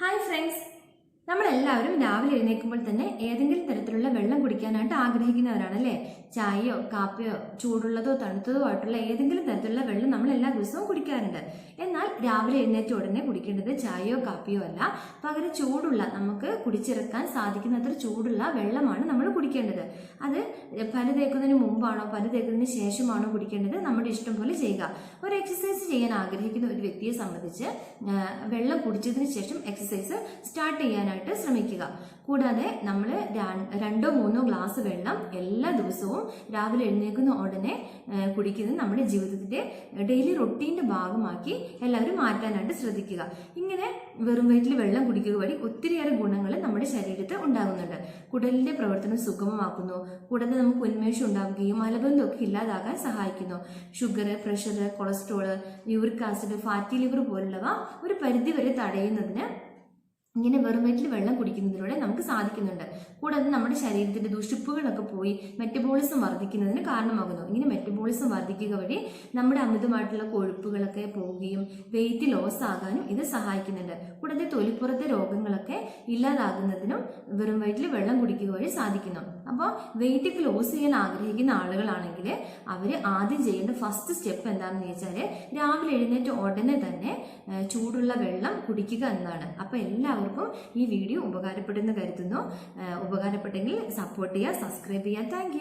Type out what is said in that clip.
Hi friends നമ്മളെല്ലാവരും രാവിലെ എഴുന്നേൽക്കുമ്പോൾ തന്നെ ഏതെങ്കിലും തരത്തിലുള്ള വെള്ളം കുടിക്കാനായിട്ട് ആഗ്രഹിക്കുന്നവരാണ് അല്ലേ ചായയോ കാപ്പിയോ ചൂടുള്ളതോ തണുത്തതോ ആയിട്ടുള്ള ഏതെങ്കിലും തരത്തിലുള്ള വെള്ളം നമ്മൾ എല്ലാ ദിവസവും കുടിക്കാറുണ്ട്. എന്നാൽ രാവിലെ എഴുന്നേറ്റ ഉടനെ കുടിക്കേണ്ടത് ചായയോ കാപ്പിയോ അല്ല. പകരം ചൂടുള്ള നമുക്ക് കുടിച്ചിറക്കാൻ സാധിക്കുന്നത്ര ചൂടുള്ള വെള്ളമാണ് നമ്മൾ കുടിക്കേണ്ടത്. അത് പല തേക്കുന്നതിന് മുമ്പാണോ പല തേക്കുന്നതിന് ശേഷമാണോ കുടിക്കേണ്ടത് നമ്മുടെ ഇഷ്ടം പോലെ ചെയ്യുക. ഒരു എക്സസൈസ് ചെയ്യാൻ ആഗ്രഹിക്കുന്ന ഒരു വ്യക്തിയെ സംബന്ധിച്ച് വെള്ളം കുടിച്ചതിന് ശേഷം എക്സസൈസ് സ്റ്റാർട്ട് ചെയ്യാനായിട്ട് ശ്രമിക്കുക. കൂടാതെ നമ്മൾ രണ്ടോ മൂന്നോ ഗ്ലാസ് വെള്ളം എല്ലാ ദിവസവും രാവിലെ എഴുന്നേൽക്കുന്ന ഉടനെ കുടിക്കുന്നത് നമ്മുടെ ജീവിതത്തിന്റെ ഡെയിലി റൊട്ടീന്റെ ഭാഗമാക്കി എല്ലാവരും മാറ്റാനായിട്ട് ശ്രദ്ധിക്കുക. ഇങ്ങനെ വെറും വയറ്റിൽ വെള്ളം കുടിക്കുക വഴി ഒത്തിരിയേറെ ഗുണങ്ങൾ നമ്മുടെ ശരീരത്തിൽ ഉണ്ടാകുന്നുണ്ട്. കുടലിന്റെ പ്രവർത്തനം സുഗമമാക്കുന്നു. കൂടാതെ നമുക്ക് ഉന്മേഷം ഉണ്ടാവുകയും മലബന്ധമൊക്കെ ഇല്ലാതാകാൻ സഹായിക്കുന്നു. Sugar pressure cholesterol uric acid fatty liver പോലുള്ളവ ഒരു പരിധിവരെ തടയുന്നതിന് ഇങ്ങനെ വെറും വയറ്റിൽ വെള്ളം കുടിക്കുന്നതിലൂടെ നമുക്ക് സാധിക്കുന്നുണ്ട്. കൂടാതെ നമ്മുടെ ശരീരത്തിന്റെ ദുഷിപ്പുകളൊക്കെ പോയി മെറ്റബോളിസം വർദ്ധിക്കുന്നതിന് കാരണമാകുന്നു. ഇങ്ങനെ മെറ്റബോളിസം വർദ്ധിക്കുക വഴി നമ്മുടെ അമിതമായിട്ടുള്ള കൊഴുപ്പുകളൊക്കെ പോവുകയും വെയിറ്റ് ലോസ് ആകാനും ഇത് സഹായിക്കുന്നുണ്ട്. കൂടാതെ തൊലിപ്പുറത്തെ രോഗങ്ങളൊക്കെ ഇല്ലാതാകുന്നതിനും വെറും വയറ്റിൽ വെള്ളം കുടിക്കുക വഴി സാധിക്കുന്നു. അപ്പോൾ വെയിറ്റ് ഒക്കെ ലോസ് ചെയ്യാൻ ആഗ്രഹിക്കുന്ന ആളുകളാണെങ്കിൽ അവർ ആദ്യം ചെയ്യേണ്ട ഫസ്റ്റ് സ്റ്റെപ്പ് എന്താണെന്ന് ചോദിച്ചാൽ രാവിലെ എഴുന്നേറ്റ് ഉടനെ തന്നെ ചൂടുള്ള വെള്ളം കുടിക്കുക എന്നാണ്. അപ്പോൾ എല്ലാവർക്കും ഈ വീഡിയോ ഉപകാരപ്പെടുമെന്ന് കരുതുന്നു. ഉപകാരപ്പെട്ടെങ്കിൽ സപ്പോർട്ട് ചെയ്യുക സബ്സ്ക്രൈബ് ചെയ്യുക. താങ്ക്